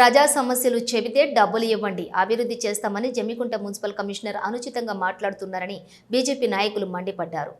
ప్రజా సమస్యలు చెబితే డబ్బులు ఇవ్వండి అభివృద్ధి చేస్తామని జమ్మికుంట మున్సిపల్ కమిషనర్ అనుచితంగా మాట్లాడుతున్నారని బీజేపీ నాయకులు మండిపడ్డారు.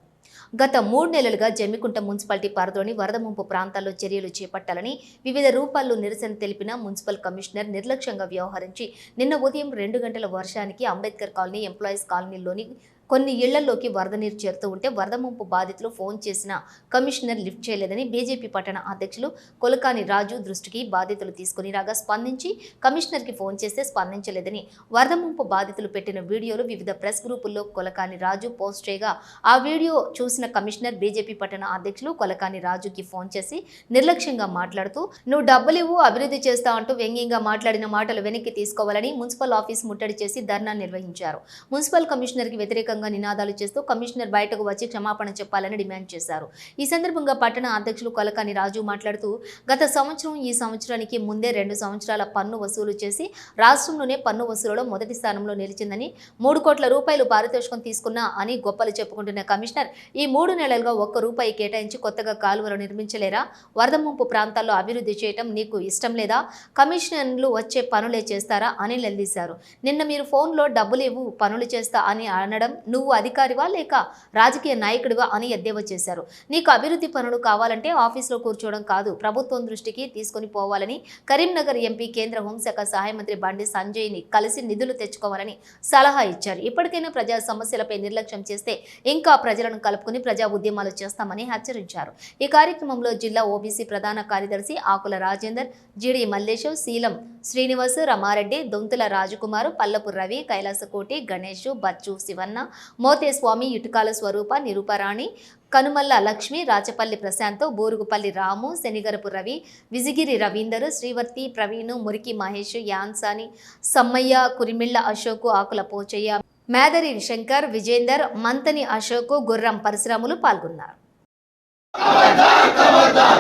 గత మూడు నెలలుగా జమ్మికుంట మున్సిపాలిటీ పరిధిలోని వరద ముంపు ప్రాంతాల్లో చర్యలు చేపట్టాలని వివిధ రూపాల్లో నిరసన తెలిపిన మున్సిపల్ కమిషనర్ నిర్లక్ష్యంగా వ్యవహరించి నిన్న ఉదయం రెండు గంటల వర్షానికి అంబేద్కర్ కాలనీ ఎంప్లాయీస్ కాలనీలోని కొన్ని ఇళ్ళలోకి వరద నీరు చేరుతూ ఉంటే వరద ముంపు బాధితులు ఫోన్ చేసిన కమిషనర్ లిఫ్ట్ చేయలేదని బీజేపీ పట్టణ అధ్యక్షులు కొలకాని రాజు దృష్టికి బాధితులు తీసుకుని రాగా స్పందించి కమిషనర్కి ఫోన్ చేస్తే స్పందించలేదని వరద ముంపు బాధితులు పెట్టిన వీడియోలు వివిధ ప్రెస్ గ్రూపుల్లో కొలకాని రాజు పోస్ట్ చేయగా ఆ వీడియో చూసిన కమిషనర్ బీజేపీ పట్టణ అధ్యక్షులు కొలకాని రాజుకి ఫోన్ చేసి నిర్లక్ష్యంగా మాట్లాడుతూ నువ్వు డబ్బులు ఇవ్వు అభివృద్ధి చేస్తా అంటూ వ్యంగ్యంగా మాట్లాడిన మాటలు వెనక్కి తీసుకోవాలని మున్సిపల్ ఆఫీస్ ముట్టడి చేసి ధర్నా నిర్వహించారు. మున్సిపల్ కమిషనర్కి వ్యతిరేకంగా నినాదాలు చేస్తూ కమిషనర్ బయటకు వచ్చి క్షమాపణ చెప్పాలని డిమాండ్ చేశారు. ఈ సందర్భంగా పట్టణ అధ్యక్షులు కొలకాని రాజు మాట్లాడుతూ గత సంవత్సరం ఈ సంవత్సరానికి ముందే రెండు సంవత్సరాల పన్ను వసూలు చేసి రాష్ట్రంలోనే పన్ను వసూలులో మొదటి స్థానంలో నిలిచిందని మూడు కోట్ల రూపాయలు పారితోషికం తీసుకున్నా అని గొప్పలు చెప్పుకుంటున్న కమిషనర్ ఈ మూడు నెలలుగా ఒక్క రూపాయి కేటాయించి కొత్తగా కాలువలు నిర్మించలేరా? వరద ముంపు ప్రాంతాల్లో అభివృద్ధి చేయటం నీకు ఇష్టం లేదా? కమిషనర్లు వచ్చే పనులే చేస్తారా? అని నిలదీశారు నిన్న మీరు ఫోన్లో డబ్బులు ఇవ్వు పనులు చేస్తా అని అనడం నువ్వు అధికారివా లేక రాజకీయ నాయకుడివా అని ఎద్దేవా చేశారు. నీకు అభివృద్ధి పనులు కావాలంటే ఆఫీసులో కూర్చోవడం కాదు. ప్రభుత్వం దృష్టికి తీసుకొని పోవాలని కరీంనగర్ ఎంపీ కేంద్ర హోంశాఖ సహాయ మంత్రి బండి సంజయ్ని కలిసి నిధులు తెచ్చుకోవాలని సలహా ఇచ్చారు. ఇప్పటికైనా ప్రజా సమస్యలపై నిర్లక్ష్యం చేస్తే ఇంకా ప్రజలను కలుపుకుని ప్రజా ఉద్యమాలు చేస్తామని హెచ్చరించారు. ఈ కార్యక్రమంలో జిల్లా ఓబీసీ ప్రధాన కార్యదర్శి ఆకుల రాజేందర్ జిడి మల్లేశం శీలం శ్రీనివాస్ రమారెడ్డి దొంతుల రాజకుమారు పల్లపు రవి కైలాసకోటి గణేష్ బచ్చు శివన్న మోతేస్వామి ఇటుకాల స్వరూప నిరూపరాణి కనుమల్ల లక్ష్మి రాచపల్లి ప్రశాంత్ బోరుగుపల్లి రాము శనిగరపు రవి విజిగిరి రవీందర్ శ్రీవర్తి ప్రవీణ్ మురికి మహేష్ యాన్సాని సమ్మయ్య కురిమిళ్ళ అశోక్ ఆకుల పోచయ్య మేదరి శంకర్ విజేందర్ మంతని అశోక్ గుర్రం పరశురాములు పాల్గొన్నారు.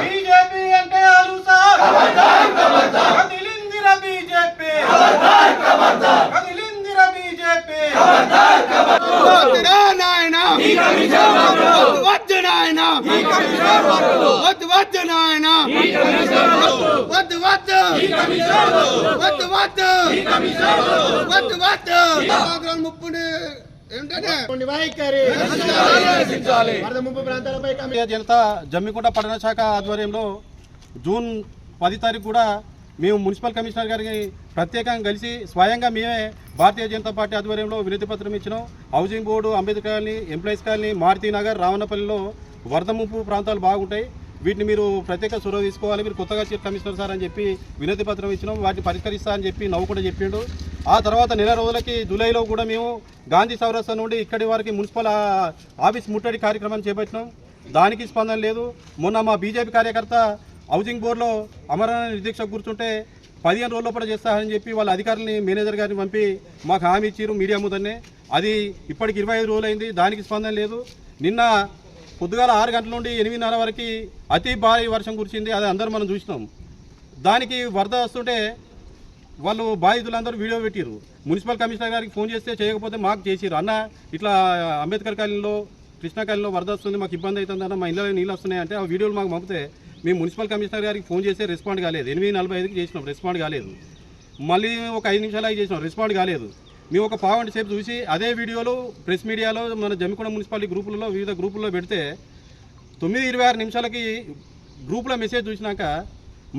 బీజేపీ అంటే అలుసా కదిలిందిర బీజేపీ కదిలిందిర బీజేపీ వద్దురా నాయనా వద్దు నాయనా వద్దు వద్దు నాయనా వద్దు వద్దు వద్దు వద్దు వద్దు వద్దు ఆగ్రహం జనతా జమ్మికుంట పట్టణ శాఖ ఆధ్వర్యంలో జూన్ పది తారీఖు కూడా మేము మున్సిపల్ కమిషనర్ గారికి ప్రత్యేకంగా కలిసి స్వయంగా మేమే భారతీయ జనతా పార్టీ ఆధ్వర్యంలో వినతి పత్రం ఇచ్చినాం. Housing board Ambedkar colony employees colony Maruti Nagar రావణపల్లిలో వరద ముంపు ప్రాంతాలు బాగుంటాయి. వీటిని మీరు ప్రత్యేక చొరవ తీసుకోవాలి. మీరు కొత్తగా చీఫ్ కమిషనర్ సార్ అని చెప్పి వినతి పత్రం ఇచ్చినాం. వాటిని పరిష్కరిస్తా అని చెప్పి నవ్వు కూడా చెప్పిండు. ఆ తర్వాత నెల రోజులకి జూలైలో కూడా మేము గాంధీ చౌరస్తా నుండి ఇక్కడి వారికి మున్సిపల్ ఆఫీస్ ముట్టడి కార్యక్రమాన్ని చేపట్టినాం. దానికి స్పందన లేదు. మొన్న మా బీజేపీ కార్యకర్త హౌసింగ్ బోర్డులో అమరణ నిర్దీక్ష కూర్చుంటే పదిహేను రోజుల లోపల చేస్తారని చెప్పి వాళ్ళ అధికారులని మేనేజర్ గారిని పంపి మాకు హామీ ఇచ్చారు మీడియా ముందనే అది ఇప్పటికి ఇరవై ఐదు రోజులైంది దానికి స్పందన లేదు. నిన్న పొద్దుగాల ఆరు గంటల నుండి ఎనిమిదిన్నర వరకు అతి భారీ వర్షం కురిచింది అది అందరూ మనం చూసినాం. దానికి వరద వస్తుంటే వాళ్ళు బాధితులందరూ వీడియో పెట్టారు మున్సిపల్ కమిషనర్ గారికి ఫోన్ చేస్తే చేయకపోతే మాకు చేసిరు అన్న ఇట్లా అంబేద్కర్ కాలనీలో కృష్ణా కాలనీలో వరద వస్తుంది మాకు ఇబ్బంది అవుతుంది అన్న మా ఇళ్ళలో నీళ్ళు వస్తున్నాయి అంటే ఆ వీడియోలు మాకు పంపితే మేము మున్సిపల్ కమిషనర్ గారికి ఫోన్ చేస్తే రెస్పాండ్ కాలేదు. ఎనిమిది నలభై ఐదుకి చేసినాం రెస్పాండ్ కాలేదు. మళ్ళీ ఒక ఐదు నిమిషాలు అయి చేసినాం రెస్పాండ్ కాలేదు. మేము ఒక పావుగంట సేపు చూసి అదే వీడియోలు ప్రెస్ మీడియాలో మన జమ్మికొండ మున్సిపాలిటీ గ్రూపులలో వివిధ గ్రూపుల్లో పెడితే తొమ్మిది ఇరవై ఆరు నిమిషాలకి గ్రూప్లో మెసేజ్ చూసినాక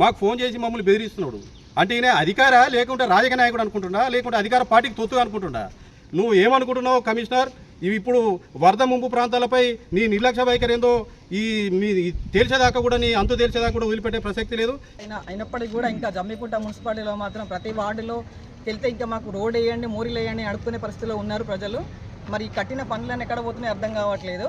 మాకు ఫోన్ చేసి మమ్మల్ని బెదిరిస్తున్నాడు. అంటే ఈయన అధికార లేకుంటే రాజకీయ నాయకుడు అనుకుంటున్నా లేకుంటే అధికార పార్టీకి తొత్తు అనుకుంటున్నా. నువ్వు ఏమనుకుంటున్నావు కమిషనర్? ఇవి ఇప్పుడు వరద ముంపు ప్రాంతాలపై నీ నిర్లక్ష్య వైఖరి ఏందో ఈ మీ తేల్చేదాకా కూడా నీ అంతు తేల్చేదాకా కూడా వదిలిపెట్టే ప్రసక్తి లేదు? అయినా అయినప్పటికీ కూడా ఇంకా జమ్మికుంట మున్సిపాలిటీలో మాత్రం ప్రతి వార్డులో వెళ్తే ఇంకా మాకు రోడ్ వేయండి మోరీలు వేయండి అడుక్కునే పరిస్థితిలో ఉన్నారు ప్రజలు. మరి కట్టిన పనులన్నీ ఎక్కడ పోతున్నాయి అర్థం కావట్లేదు.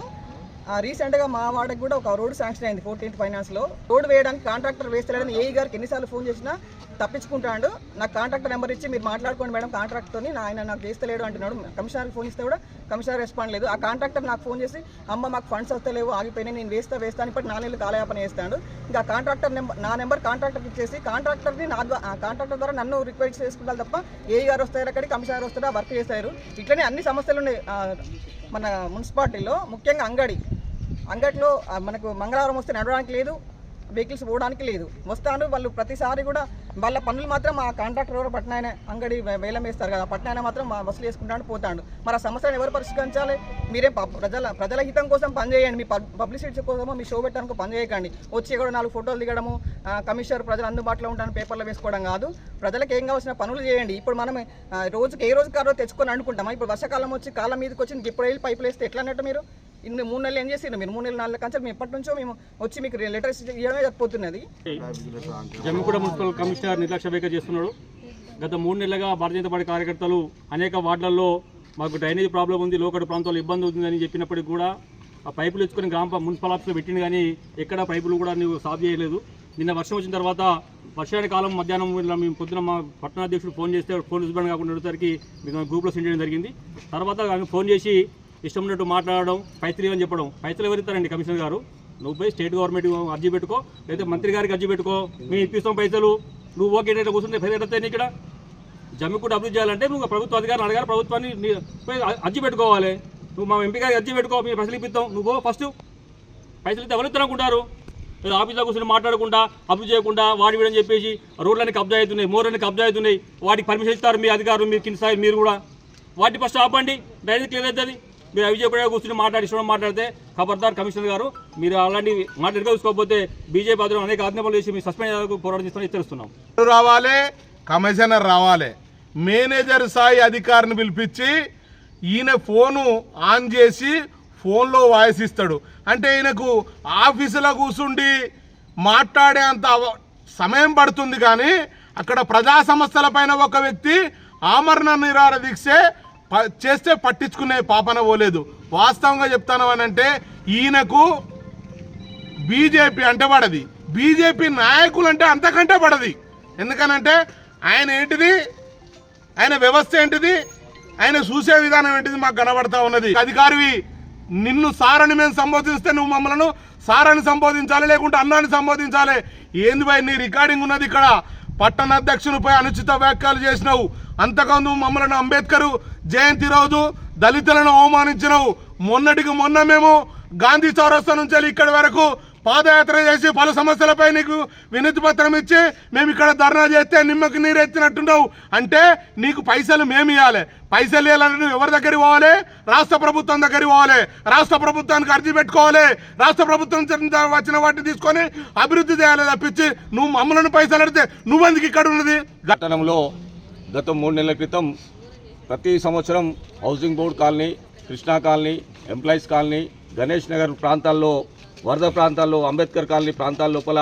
రీసెంట్గా మా వాడికి కూడా ఒక రోడ్ శాంక్షన్ అయింది ఫోర్టీన్త్ ఫైనాన్స్లో. రోడ్ వేయడానికి కాంట్రాక్టర్ వేస్తలేడని ఏఈ గారికి ఎన్నిసార్లు ఫోన్ చేసినా తప్పించుకుంటాడు. నాకు కాంట్రాక్టర్ నెంబర్ ఇచ్చి మీరు మాట్లాడుకోండి మేడం కాంట్రాక్ట్తోని ఆయన నాకు చేస్తలేడు అంటున్నాడు. కమిషనర్కి ఫోన్ ఇస్తే కూడా కమిషనర్ రెస్పాండ్ లేదు. ఆ కాంట్రాక్టర్ నాకు ఫోన్ చేసి అమ్మ మాకు ఫండ్స్ వస్తలేవు ఆగిపోయినాయి నేను వేస్తా వేస్తాను ఇప్పటి నాలుగు కాలయాపన చేస్తాడు. ఇంకా కాంట్రాక్టర్ నెంబర్ నా నెంబర్ కాంట్రాక్టర్కి ఇచ్చేసి కాంట్రాక్టర్ని నా ద్వారా కాంట్రాక్టర్ ద్వారా నన్ను రిక్వెస్ట్ చేసుకుంటారు తప్ప ఏఈ గారు వస్తారు అక్కడికి కమిషనర్ వస్తారు వర్క్ చేస్తారు. ఇట్లనే అన్ని సమస్యలు ఉన్నాయి. మన మున్సిపాలిటీలో ముఖ్యంగా అంగడి. అంగట్లో మనకు మంగళవారం వస్తే నడవడానికి లేదు. వెహికల్స్ పోవడానికి లేదు. వస్తాను వాళ్ళు ప్రతిసారి కూడా వాళ్ళ పనులు మాత్రం ఆ కాంట్రాక్టర్ ఎవరు పట్నాయన అంగడి వేలం వేస్తారు కదా. పట్నాయన మాత్రం మా వసూలు వేసుకుంటాను పోతాడు. మరి ఆ సమస్యను ఎవరు పరిష్కరించాలి? మీరే ప్రజల ప్రజల హితం కోసం పనిచేయండి మీ పబ్లిసిటీ కోసమో మీ షో పెట్టడానికి పని చేయకండి. వచ్చి కూడా నాలుగు ఫోటోలు దిగడము ఆ, కమిషనర్ ప్రజలు అందుబాటులో ఉంటాను పేపర్లో వేసుకోవడం కాదు. ప్రజలకు ఏం కావాల్సిన పనులు చేయండి. ఇప్పుడు మనం రోజుకి ఏ రోజు కారో తెచ్చుకొని అనుకుంటామా ఇప్పుడు వర్షాకాలం వచ్చి కాలం మీదకి వచ్చి ఇప్పుడు వెళ్ళి పైపులు వేస్తే ఎట్లా అన్నట్టు మీరు? ఇన్ని మూడు నెలలు ఏం చేసినా మీరు మూడు నెలలు నాలుగు కంచెలు మేము ఎప్పటి నుంచో మేము వచ్చి మీకు లెటర్స్ ఇవ్వడమే సరిపోతున్నది జమ్మిగూడ మున్సిపల్ కమిషనర్ నిర్లక్ష్య వ్యాఖ్య చేస్తున్నాడు. గత మూడు నెలలుగా భారతీయ జనతా పార్టీ కార్యకర్తలు అనేక వార్డులలో మాకు డ్రైనేజ్ ప్రాబ్లం ఉంది లోకల్ ప్రాంతాల్లో ఇబ్బంది అవుతుందని చెప్పినప్పటికీ కూడా ఆ పైపులు తెచ్చుకొని గ్రామ మున్సిపల్ ఆఫీస్లో పెట్టింది కానీ ఎక్కడ పైపులు కూడా నువ్వు సాఫ్ చేయలేదు. నిన్న వర్షం వచ్చిన తర్వాత వర్షాల కాలం మధ్యాహ్నం మేము పొద్దున మా పట్టణాధ్యక్షుడు ఫోన్ చేస్తే ఫోన్ రిస్పాండ్ కాకుండా ఉండేసరికి మేము గ్రూప్లో సెండ్ చేయడం జరిగింది. తర్వాత ఆమె ఫోన్ చేసి ఇష్టం ఉన్నట్టు మాట్లాడడం పైతలు ఇవ్వని చెప్పడం. పైతలు ఎవరిస్తారండి కమిషనర్ గారు? నువ్వు పోయి స్టేట్ గవర్నమెంట్ అర్జీ పెట్టుకో లేదా మంత్రి గారికి అర్జీ పెట్టుకో. మేము ఇప్పిస్తాం పైసలు. నువ్వు ఓకే ఇట్లా కూర్చుంటే ఫెయిల్ ఎడతాయి ఇక్కడ? కూడా అభివృద్ధి చేయాలంటే నువ్వు ప్రభుత్వ అధికారులు అడగాలి ప్రభుత్వాన్ని పోయి అర్జీ పెట్టుకోవాలి. నువ్వు మా ఎంపీ గారికి అర్జీ పెట్టుకో మీరు పైసలు ఇప్పిస్తాం. నువ్వు ఫస్ట్. పైసలు ఇస్తే ఎవరు ఇస్తారు అనుకుంటారు? మీరు ఆఫీస్లో కూర్చొని మాట్లాడకుండా అభివృద్ధి చేయకుండా వాడి వీడని చెప్పేసి రోడ్లన్నీ కబ్జా అవుతున్నాయి మోర్లన్నీ కబ్జా అవుతున్నాయి. వాటికి పర్మిషన్ ఇస్తారు మీ అధికారులు మీ కింద మీరు కూడా. వాటి ఫస్ట్ ఆపండి. డైరెక్ట్ క్లియర్ అవుతుంది. మీరు అవి చెప్పడా కూర్చొని మాట్లాడి ఇష్టం మాట్లాడితే ఖబర్దార్ కమిషనర్ గారు. మీరు అలాంటి మాట్లాడి చూసుకోకపోతే బీజేపీ ఆధ్వర్యంలో అనేక ఆజ్ఞాపాలు చేసి మీ సస్పెండ్ చేయాలని పోరాటం చేస్తామని తెలుస్తున్నాం రావాలి కమిషనర్ రావాలి. మేనేజర్ స్థాయి అధికారిని పిలిపించి ఈయన ఫోను ఆన్ చేసి ఫోన్లో వాయిస్ ఇస్తాడు. అంటే ఈయనకు ఆఫీసులో కూర్చుండి మాట్లాడే అంత సమయం పడుతుంది కానీ అక్కడ ప్రజా సమస్యల పైన ఒక వ్యక్తి ఆమరణ నిరాహార దీక్షే చేస్తే పట్టించుకునే పాపన పోలేదు. వాస్తవంగా చెప్తాను అని అంటే ఈయనకు బీజేపీ అంటే పడది. బీజేపీ నాయకులు అంటే అంతకంటే పడది. ఎందుకనంటే ఆయన ఏంటిది? ఆయన వ్యవస్థ ఏంటిది? ఆయన చూసే విధానం ఏంటిది మాకు కనబడతా ఉన్నది. అధికారివి నిన్ను సారని మేము సంబోధిస్తే నువ్వు మమ్మల్ని సారని సంబోధించాలి లేకుంటే అన్నాన్ని సంబోధించాలి. ఏంది భయ్ నీ రికార్డింగ్ ఉన్నది ఇక్కడ. పట్టణ అధ్యక్షునిపై అనుచిత వ్యాఖ్యలు చేసినావు. అంతకందు మమ్మల్ని అంబేద్కర్ జయంతి రోజు దళితులను అవమానించినవు. మొన్నటికి మొన్న మేము గాంధీ చౌరస్తా నుంచి వెళ్ళి ఇక్కడి వరకు పాదయాత్ర చేసి పలు సమస్యలపై నీకు వినతి పత్రం ఇచ్చి మేము ఇక్కడ ధర్నా చేస్తే నిమ్మకి నీరు ఎత్తినట్టున్నావు అంటే నీకు పైసలు మేము ఇవ్వాలి పైసలు ఇవ్వాలంటే నువ్వు ఎవరి దగ్గరికి పోవాలి? రాష్ట్ర ప్రభుత్వం దగ్గరికి పోవాలి. రాష్ట్ర ప్రభుత్వానికి అర్జీ పెట్టుకోవాలి. రాష్ట్ర ప్రభుత్వం వచ్చిన వాటిని తీసుకొని అభివృద్ధి చేయాలి తప్పించి నువ్వు మమ్మల్ని పైసలు అడిగితే నువ్వెందుకు ఇక్కడ ఉన్నది? ఘటనలో గత మూడు నెలల క్రితం ప్రతి సంవత్సరం housing board colony Krishna colony employees colony Ganesh Nagar ప్రాంతాల్లో వరద ప్రాంతాల్లో అంబేద్కర్ కాలనీ ప్రాంతాల లోపల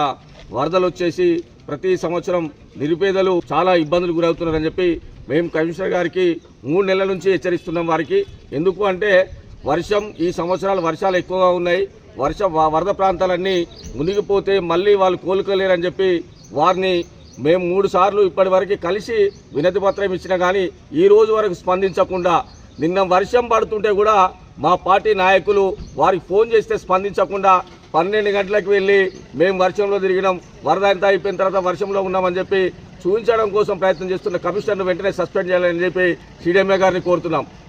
వరదలు వచ్చేసి ప్రతి సంవత్సరం నిరుపేదలు చాలా ఇబ్బందులు గురవుతున్నారని చెప్పి మేము కమిషనర్ గారికి మూడు నెలల నుంచి హెచ్చరిస్తున్నాం వారికి. ఎందుకు అంటే వర్షం ఈ సంవత్సరాలు వర్షాలు ఎక్కువగా ఉన్నాయి. వర్ష వరద ప్రాంతాలన్నీ మునిగిపోతే మళ్ళీ వాళ్ళు కోలుకోలేరని చెప్పి వారిని మేము మూడు సార్లు ఇప్పటి వరకు కలిసి వినతి పత్రం ఇచ్చినా కానీ ఈ రోజు వరకు స్పందించకుండా నిన్న వర్షం పడుతుంటే కూడా మా పార్టీ నాయకులు వారికి ఫోన్ చేస్తే స్పందించకుండా పన్నెండు గంటలకు వెళ్ళి మేము వర్షంలో తిరిగినాం వరద అంతా అయిపోయిన తర్వాత వర్షంలో ఉన్నామని చెప్పి చూపించడం కోసం ప్రయత్నం చేస్తున్న కమిషనర్ను వెంటనే సస్పెండ్ చేయాలని చెప్పి సీడీఎంఏ గారిని కోరుతున్నాం.